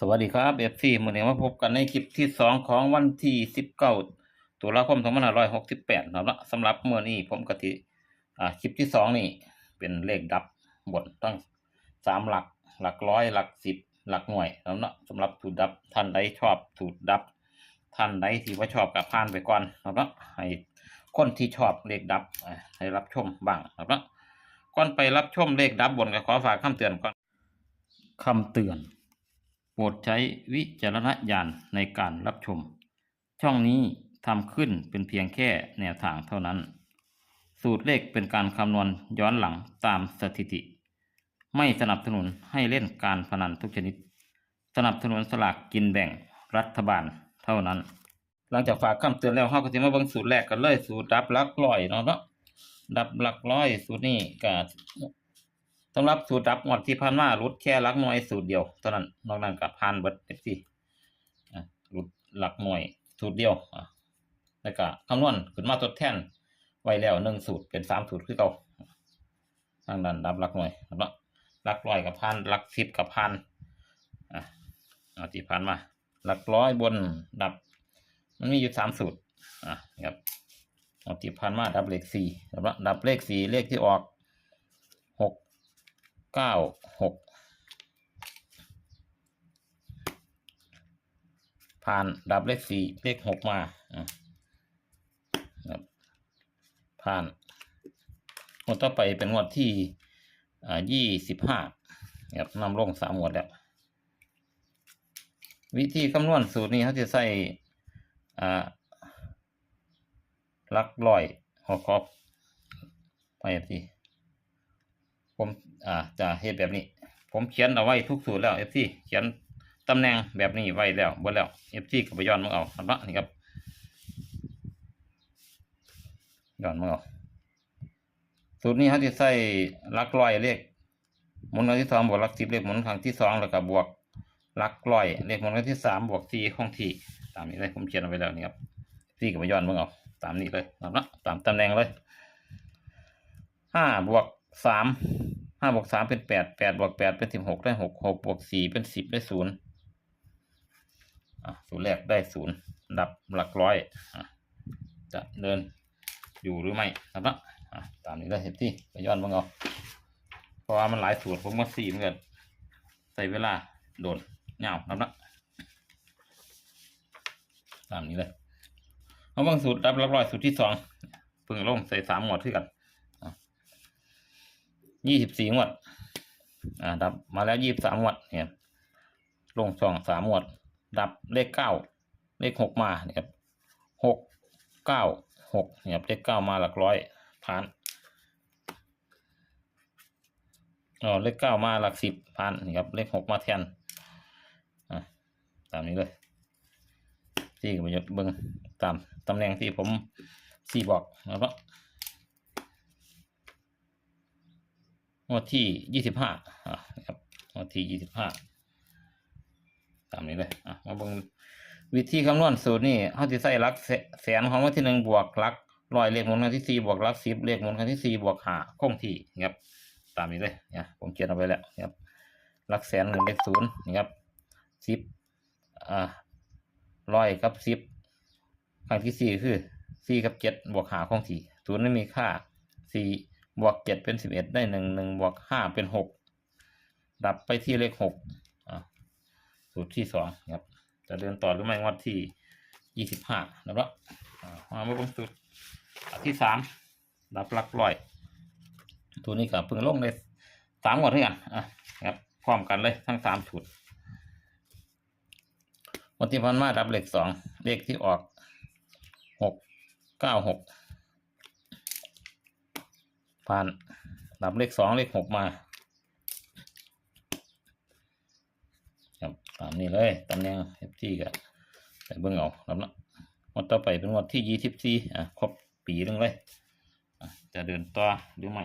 สวัสดีครับเอฟซีมื่อนี้มาพบกันในคลิปที่สองของวันที่สิบเก้าตุลาคมสองพันห้าร้อยหกสิบแปดนะครับสำหรับเมื่อนี้ผมกติอ่าคลิปที่สองนี่เป็นเลขดับบนตั้งสามหลักหลักร้อยหลักสิบหลักหน่วยแล้วเนะสำหรับสูตรดับท่านใดชอบสูตรดับ ท่านใดที่ว่าชอบกับผ่านไปก่อนนะครับนะให้คนที่ชอบเลขดับให้รับชมบ้างนะครับนะก่อนไปรับชมเลขดับบนก็ขอฝากคำเตือนก่อนคำเตือน โปรดใช้วิจารณญาณในการรับชม ช่องนี้ทำขึ้นเป็นเพียงแค่แนวทางเท่านั้น สูตรเลขเป็นการคำนวณย้อนหลังตามสถิติ ไม่สนับสนุนให้เล่นการพนันทุกชนิด สนับสนุนสลากกินแบ่งรัฐบาลเท่านั้น หลังจากฝากคำเตือนแล้วเราก็จะมาเบิ่งสูตรแรกกันเลยสูตรดับหลักร้อยเนาะเนาะดับหลักร้อยสูตรนี้ก็ สำหรับสูตรดับงวดที่ผ่านมารุดแค่ลักหน่วยสูตรเดียวเท่านั้นนอกนั้นกับผ่านเบิดเอฟซีรุดหลักหน่วยสูตรเดียวแล้วก็คำนวณขึ้นมาทดแทนไว้แล้วหนึ่งสูตรเป็นสามสูตรคือเก่าทางนั้นดับหลักหน่วยครับเนาะหลักร้อยกับพันหลักสิบกับพันอะเอาที่ผ่านมาหลักร้อยบนดับ มันมีอยู่สามสูตรอะครับเอาที่ผ่านมาดับเลขสี่ครับเนาะดับเลขสี่เลขที่ออก เก้าหกผ่านดับเลขสี่เลขหกมาผ่านงวดต่อไปเป็นงวดที่ยี่สิบห้าครับนำลงสามงวดแล้ว วิธีคำนวณสูตรนี้เขาจะใส่ลักร้อยหกครอบไปที่ ผมอ่าจะเฮ็ดแบบนี้ ผมเขียนเอาไว้ทุกสูตรแล้ว FC เขียนตำแหน่งแบบนี้ไว้แล้วบ่แล้ว FC ก็ไปย้อนมึงเอาครับนาะนี่ครับย้อนมึงเอาสูตรนี้เขาจะใส่ลักร้อยเลขหมุนครั้งที่สองบวกลักสิบเลขหมุนครั้งที่สองแล้วก็บวกลักร้อยเลขหมุนครั้งที่สามบวกสี่คงที่ตามนี้เลยผมเขียนเอาไว้แล้วนี่ครับซี่ก็ไปย้อนมึงเอาตามนี้เลยครับเนาะตามตำแหน่งเลยห้าบวกสาม ห้าบวกสามเป็นแปดแปดบวกแปดเป็นสิบหกได้หกหกบวกสี่เป็นสิบได้ศูนย์อะสูตรแรกได้ศูนย์ดับหลักร้อยอจะเดินอยู่หรือไม่ครับนะตามนี้ได้เห็นที่ไปย้อนมึงเอาเพราะว่ามันหลายสูตรผมก็สี่เหมือนกันใส่เวลาโดนเงาครับนะตามนี้เลยเอาบางสูตรดับหลักร้อยสูตรที่สองพิ่งลงใส่สามหมวดที่กัน ยี่สิบสี่งวด อ่า ดับมาแล้วยี่สิบสามงวด เนี่ย ลงช่องสามงวด ดับเลขเก้า เลขหกมาเนี่ยครับหกเก้าหกเนี่ยครับเลขเก้ามาหลักร้อยผ่านอ๋อเลขเก้ามาหลักสิบผ่านนี่ครับเลขหกมาแทนอ่าตามนี้เลยที่ผมจะเบิ่งตามตำแหน่งที่ผมสี่บอกนะครับ งวดที่ยี่สิบห้าครับงวดที่ยี่สิบห้าตามนี้เลยอะมาเบิ่งวิธีคำนวณสูตรนี่เขาจะใส่ลักแสนของวันที่หนึ่งบวกลักร้อยเลขหมุนครั้งที่สี่บวกลักสิบเลขหมุนครั้งที่สี่บวกหาคงที่ครับตามนี้เลยเนี่ยผมเขียนเอาไว้แล้วครับลักแสนหนึ่งเลขศูนย์นี่ครับสิบอ่าร้อยกับสิบครั้งที่สี่คือสี่กับเจ็ดบวกหาคงที่ศูนย์ไม่มีค่าสี่ บวกเจ็ดเป็นสิบเอ็ดได้หนึ่งหนึ่งบวกห้าเป็นหกดับไปที่เลขหกสูตรที่สองครับ จะเดินต่อหรือไม่งวดที่ยี่สิบห้านะครับอ่ามาเบิ่งสูตรที่สามดับหลักร้อย ตัวนี้ก็เพิ่งลงในสามงวดด้วยกันอะครับพร้อมกันเลยทั้งสามชุดวันที่พันมาดับเลขสองเลขที่ออกหกเก้าหก ผ่านลำเลขสองเลขหกมาครับตามนี้เลยตำแหน่งเอฟจีก็ใส่เบิ้งเอาแล้วนะงวดต่อไปเป็นวัดที่ยี่สิบสี่อะครบปีนึงเลยจะเดินต่อหรือไม่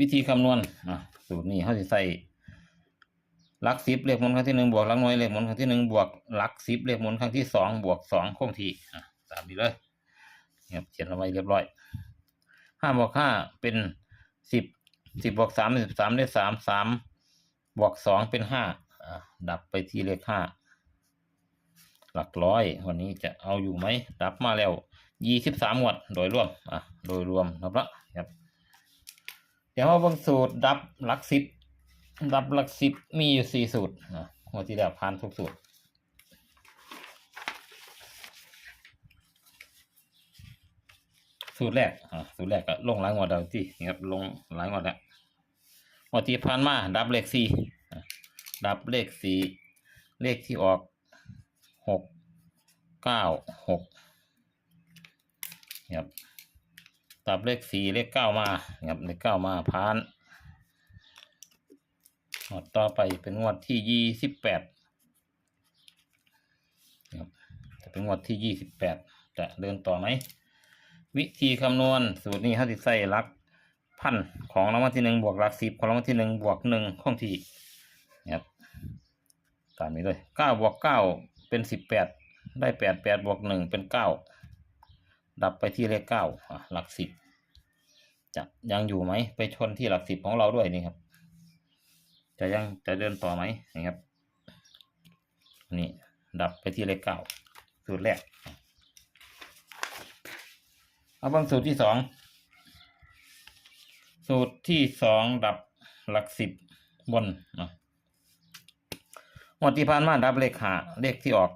วิธีคำนวณอะสูตรนี้เขาจะใส่หลักสิบเลขมนครั้งที่หนึ่งบวกหลักหน่วยเลขมนครั้งที่หนึ่งบวกหลักสิบเลขมนครั้งที่สองบวกสองคงที่อะตามนี้เลยครับเขียนเอาไว้เรียบร้อยห้าบวกห้าเป็นสิบสิบบวกสามเป็นสิบสามได้สามสามบวกสองเป็นห้าอะดับไปที่เลขห้าหลักร้อย วันนี้จะเอาอยู่ไหมดับมาแล้วยี่สิบสามงวดโดยรวมอะโดยรวมนับละครับ ดี๋ยวมาเบิ่งสูตรดับหลักสิบดับหลักสิบมีอยู่สี่สูตรนะหัวที่แล้วผ่านทุกสูตรสูตรแรกอ่าสูตรแรกก็ลงหลายงวดแล้วที่นี่ครับลงหลายงวแล้วงวที่ผ่านมาดับเลขสี่ดับเลขสี่เลขที่ออกหกเก้าหกครับ ตับเลขสี่เลขเก้ามาครับเลขเก้ามาผ่านงวดต่อไปเป็นงวดที่ยี่สิบแปดครับจะเป็นงวดที่ยี่สิบแปดจะเดินต่อไหม วิธีคำนวณสูตรนี้เขาจะใส่หลักพันของรางวัลที่หนึ่งบวกหลักสิบของรางวัลที่หนึ่งบวกหนึ่งคงที่ครับตามนี้เลยเก้าบวกเก้าเป็นสิบแปดได้แปดแปดบวกหนึ่งเป็นเก้า ดับไปที่เลขเก้าหลักสิบจะยังอยู่ไหมไปชนที่หลักสิบของเราด้วยนี่ครับ จะยังจะเดินต่อไหมนะครับนี่ดับไปที่เลขเก้าสูตรแรก เอาบางสูตรที่สองสูตรที่สองดับหลักสิบบนนาะงวดที่ผ่านมาดับเลขหาเลขที่ออก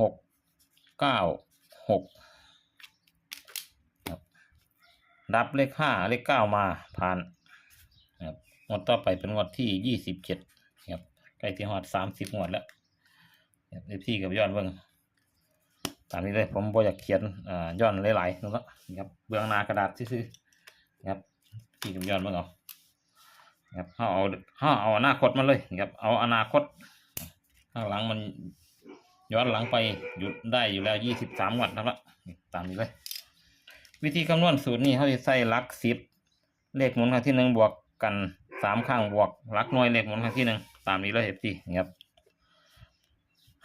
หกเก้า หกครับดับเลขห้าเลขเก้ามาผ่านครับงวดต่อไปเป็นงวดที่ยี่สิบเจ็ดครับใกล้ที่หอดสามสิบงวดแล้วครับเอฟซีกับยอดเบิ่งตามนี้เลยผมบอยากเขียนอ่าย้อนหลายๆนะครับครับเบื้องหน้ากระดาษซื่อๆครับพี่กับยอดเบิ่งเอาครับเอาเอาเอาเอาอนาคตมาเลยครับเอาอนาคต ข้างหลังมัน ย้อนหลังไปหยุดได้อยู่แล้วยี่สิบสามวัตต์นะครับตามนี้เลย วิธีคำนวณสูตรนี้เขาจะใส่ลักสิบเลขหมุนครั้งที่หนึ่งบวกกันสามข้างบวกลักหน่วยเลขหมุนครั้งที่หนึ่งตามนี้เลยเอฟซีครับ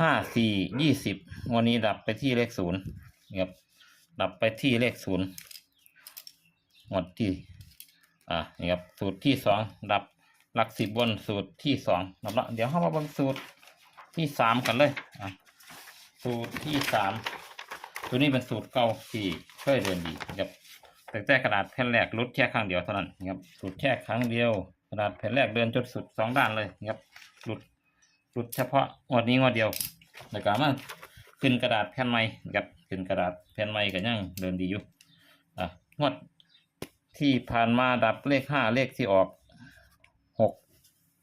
ห้าสี่ยี่สิบวันนี้ดับไปที่เลขศูนย์ครับดับไปที่เลขศูนย์หมดที่อ่านี่ครับสูตรที่สองดับหลักสิบบนสูตรที่สองนับละเดี๋ยวเข้ามาเบนสูตรที่สามกันเลยอะ สูตรที่สามตัวนี้เป็นสูตรเก่าที่เคยเดินดีครับแต่แต่กระดาษแผ่นแรกรุดแค่ครั้งเดียวเท่านั้นนะครับรุดแค่ครั้งเดียวกระดาษแผ่นแรกเดินจนสุดสองด้านเลยนะครับรุดรุดเฉพาะงวดนี้งวดเดียวแล้วก็มาขึ้นกระดาษแผ่นใหม่นะครับขึ้นกระดาษแผ่นใหม่ก็ยังเดินดีอยู่อะงวดที่ผ่านมาดับเลขห้าเลขที่ออกหก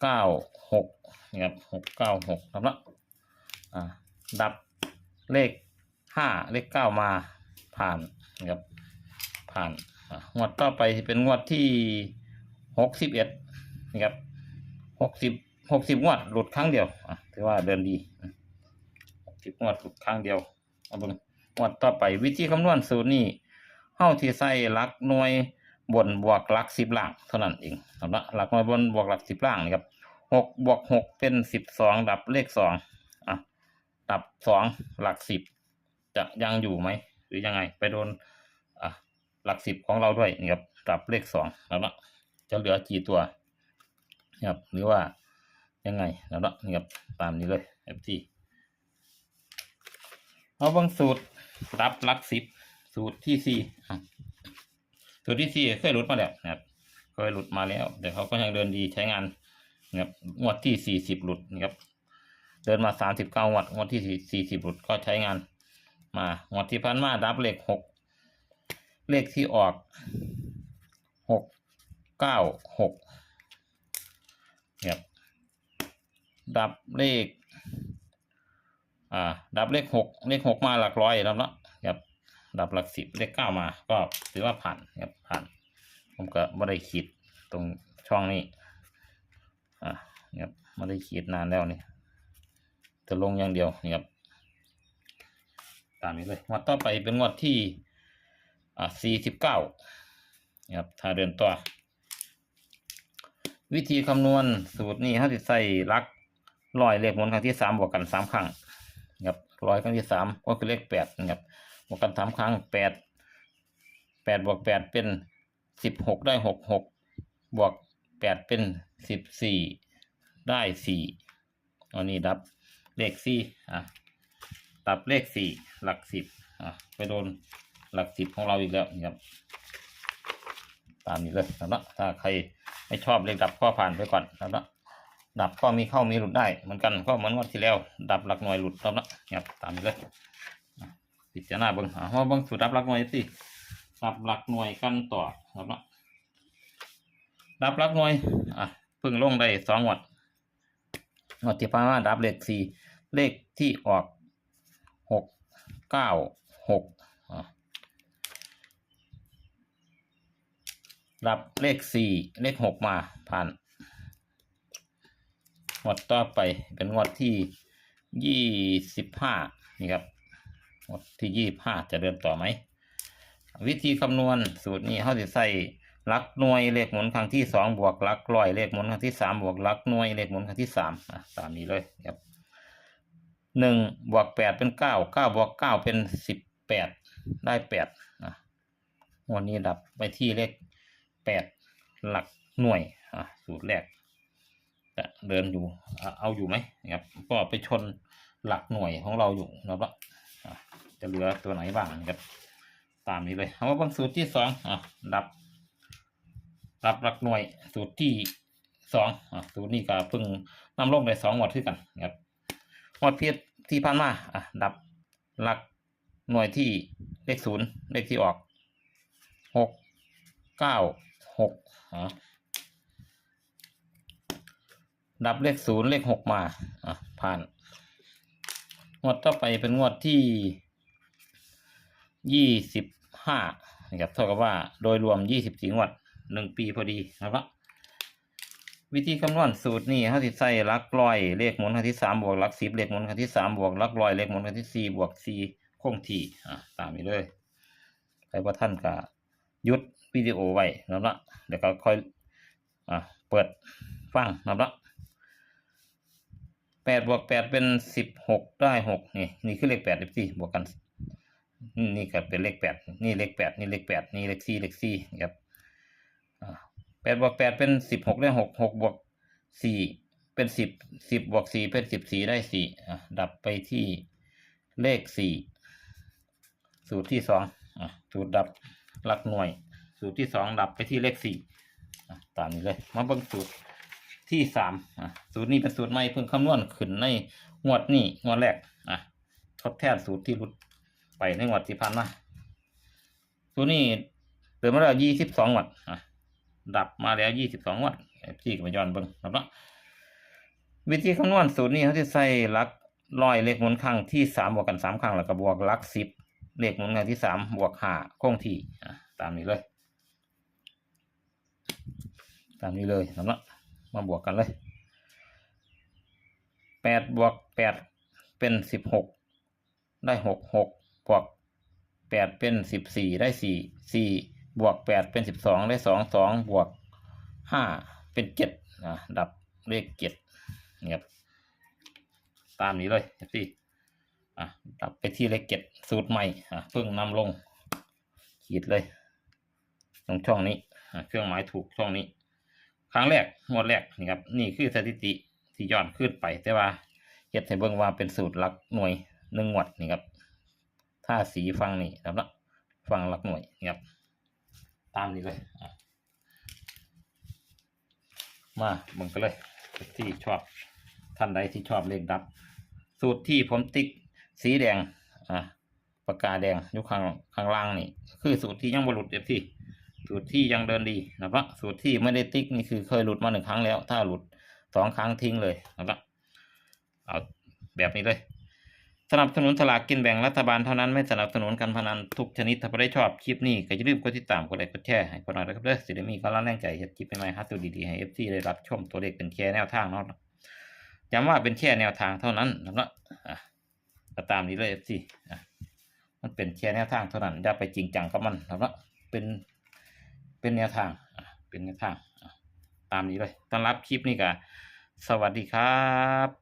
เก้าหกนะครับหกเก้าหกครับละอ่าดับ เลขห้าเลขเก้ามาผ่านนะครับผ่านอะงวดต่อไปเป็นงวดที่หกสิบเอ็ดนะครับหกสิบหกสิบงวดหลุดครั้งเดียวถือว่าเดินดีหกสิบงวดหลุดครั้งเดียวเอาเบิ่งงวดต่อไปวิธีคำนวณสูตรนี้เฮาที่ใส่ลักหน่วยบนบวกหลักสิบล่างเท่านั้นเองสำหรับหลักหน่วยบนบวกหลักสิบล่างนะครับหกบวกหกเป็นสิบสองดับเลขสอง ดับสองหลักสิบจะยังอยู่ไหม หรือยังไง ไปโดนอะหลักสิบของเราด้วยนะครับดับเลขสองแล้วละจะเหลือกี่ตัวนะครับหรือว่ายังไงแล้วละนะครับตามนี้เลย FT เอาบางสูตรรับหลักสิบสูตรที่สี่สูตรที่สี่เคยหลุดมาแล้วนะครับเคยหลุดมาแล้วแต่เขาก็ยังเดินดีใช้งานนะครับงวดที่สี่สิบหลุดนะครับ เดินมาสามสิบเก้างวดงวดที่สี่สิบหลุดก็ใช้งาน มางวดที่ผ่านมาดับเลขหกเลขที่ออกหกเก้าหกครับดับเลข อ่า ดับเลขหกเลขหกมาหลักร้อยแล้วเนาะครับดับหลักสิบเลขเก้ามา ก็ถือว่าผ่านครับผ่าน ผมก็ไม่ได้ขีดตรงช่องนี้ อ่าครับไม่ได้ขีดนานแล้วนี่ จะลงอย่างเดียวนี่ครับตามนี้เลยงวดต่อไปเป็นงวดที่อ่าสี่สิบเก้านี่ครับถ้าเดินต่อวิธีคำนวณสูตรนี้เขาจะใส่ลักร้อยเลขหมุนครั้งที่สามบวกกันสามครั้งนะครับร้อยครั้งที่สามก็คือเลขแปดนะครับบวกกันสามครั้งแปดแปดบวกแปดเป็นสิบหกได้หกหกบวกแปดเป็นสิบสี่ได้สี่อันนี้ดับ เลขสี่อะดับเลขสี่หลักสิบอะไปโดนหลักสิบของเราอีกแล้วนะครับตามนี้เลยนะครับถ้าใครไม่ชอบเลขดับก็ผ่านไปก่อนนะครับดับก็มีเข้ามีหลุดได้เหมือนกันก็เหมือนวันที่แล้ว ดับหลักหน่วยหลุดครับนะครับตามนี้เลยพิจารณาเบิ้งหาว่าเบิ้งสูตรดับหลักหน่วยสิดับหลักหน่วยกันต่อครับนะดับหลักหน่วยอะพิ่งลงได้สองงวัดงวดที่ผ่านมาดับเลขสี่ เลขที่ออกหกเก้าหกรับเลขสี่เลขหกมาผ่านงวดต่อไปเป็นงวดที่ยี่สิบห้านี่ครับงวดที่ยี่ห้าจะเดินต่อไหม วิธีคำนวณสูตรนี้เขาจะใส่หลักหน่วยเลขหมุนครั้งที่สองบวกหลักร้อยเลขหมุนครั้งที่สามบวกหลักหน่วยเลขหมุนครั้งที่สามอะตามนี้เลยครับ หนึ่งบวกแปดเป็นเก้าเก้าบวกเก้าเป็นสิบแปดได้แปดอะวันนี้ดับไปที่เลขแปดหลักหน่วยอะสูตรแรกจะเดินอยู่เอาอยู่ไหมนะครับก็ไปชนหลักหน่วยของเราอยู่นะครับจะเหลือตัวไหนบ้างนะครับตามนี้เลยเอามาเบางสูตรที่สองอะดับดับหลักหน่วยสูตรที่สองอะสูตรนี้ก็เพิ่งนำลงได้สองหมดขึ้นกันนะครับ หมวดเพียรที่ผ่านมาอะดับหลักหน่วยที่เลขศูนย์เลขที่ออกหกเก้าหกอะดับเลขศูนย์เลขหกมาอะผ่าน งวดต่อไปเป็นงวดที่ยี่สิบห้านะครับเท่ากับว่าโดยรวมยี่สิบสี่งวดหนึ่งปีพอดีนะครับ วิธีคำนวณสูตรนี้เขาสิใส่ลักร้อยเลขหมุนครั้งที่สามบวกลักสิบเลขหมุนครั้งที่สามบวกลักร้อยเลขหมุนครั้งที่สี่บวกสี่คงที่อะตามนี้เลยใครว่าท่านก็ยุดวิดีโอไว้นะละเดี๋ยวก็ค่อยอะเปิดฟังนะละแปดบวกแปดเป็นสิบหกได้หกนี่นี่คือเลขแปดเลขสี่บวกกัน นี่นี่ก็เป็นเลขแปดนี่เลขแปดนี่เลขแปดนี่เลขสี่เลขสี่ครับ แปดบวกแปดเป็นสิบหกได้หกหกบวกสี่เป็นสิบสิบบวกสี่เป็นสิบสี่ได้สี่อะดับไปที่เลขสี่สูตรที่สองอะสูตรดับหลักหน่วย สูตรที่สองดับไปที่เลขสี่อะตามนี้เลย มาเบิ่งสูตรที่สามอะสูตรนี้เป็นสูตรใหม่เพิ่งคำนวณขึ้นในงวดนี้งวดแรกอะทดแทนสูตรที่หลุดไปในงวดที่ผ่านมาสูตรนี้เดินมาแล้วยี่สิบสองงวดอะ ดับมาแล้วยี่สิบสองงวดพี่ก็มาย้อนเบิ่งครับเนาะวิธีคำนวณสูตรนี้เขาจะใส่ลักร้อยเลขหมุนครั้งที่สามบวกกันสามครั้งแล้วก็บวกลักสิบเลขหมุนครั้งที่สามบวกห้าคงที่ตามนี้เลย ตามนี้เลยครับเนาะมาบวกกันเลยแปดบวกแปดเป็นสิบหกได้หกหกบวกแปดเป็นสิบสี่ได้สี่สี่ บวกแปดเป็นสิบสองได้สองสองบวกห้าเป็นเจ็ดอะดับเลขเจ็ดนี่ครับตามนี้เลยสิอะดับไปที่เลขเจ็ดสูตรใหม่อะเพิ่งนำลงขีดเลยตรงช่องนี้เครื่องหมายถูกช่องนี้ ครั้งแรกงวดแรกนี่ครับนี่คือสถิติที่ย้อนขึ้นไปแต่ว่าเฮ็ดให้เบิ่งว่าเป็นสูตรหลักหน่วยหนึ่งงวดนี่ครับถ้าสีฟังนี่ครับนะฟังหลักหน่วยนี่ครับ ตามนี้เลยมาเบิ่งกันเลยที่ชอบท่านใดที่ชอบเลขดับ สูตรที่ผมติ๊กสีแดงอะปากกาแดงอยู่ข้างข้างล่างนี่ คือสูตรที่ยังบรหลุดเอฟที่สูตรที่ยังเดินดีนะครับสูตรที่ไม่ได้ติ๊กนี่คือเคยหลุดมาหนึ่งครั้งแล้ว ถ้าหลุดสองครั้งทิ้งเลยนะครับเอาแบบนี้เลย สนับสนุนสลากกินแบ่งรัฐบาลเท่านั้นไม่สนับสนุนการพนันทุกชนิดถ้าไม่ได้ชอบคลิปนี้ก็อย่าลืมกดติดตามกดไลค์กดแชร์ให้พวกเราด้วยครับเด้อสิได้มีกำลังแรงใจเฮ็ดคลิปใหม่ๆฮัตสูดีๆให้เอฟซีได้รับชมตัวเลขเป็นแค่แนวทางเนาะย้ำว่าเป็นแค่แนวทางเท่านั้นนะครับอะก็ตามนี้เลยเอฟซีอะมันเป็นแค่แนวทางเท่านั้นอย่าไปจริงจังกับมันนะครับเป็นเป็นแนวทางเป็นแนวทางอะตามนี้เลยสำหรับคลิปนี้ก็สวัสดีครับ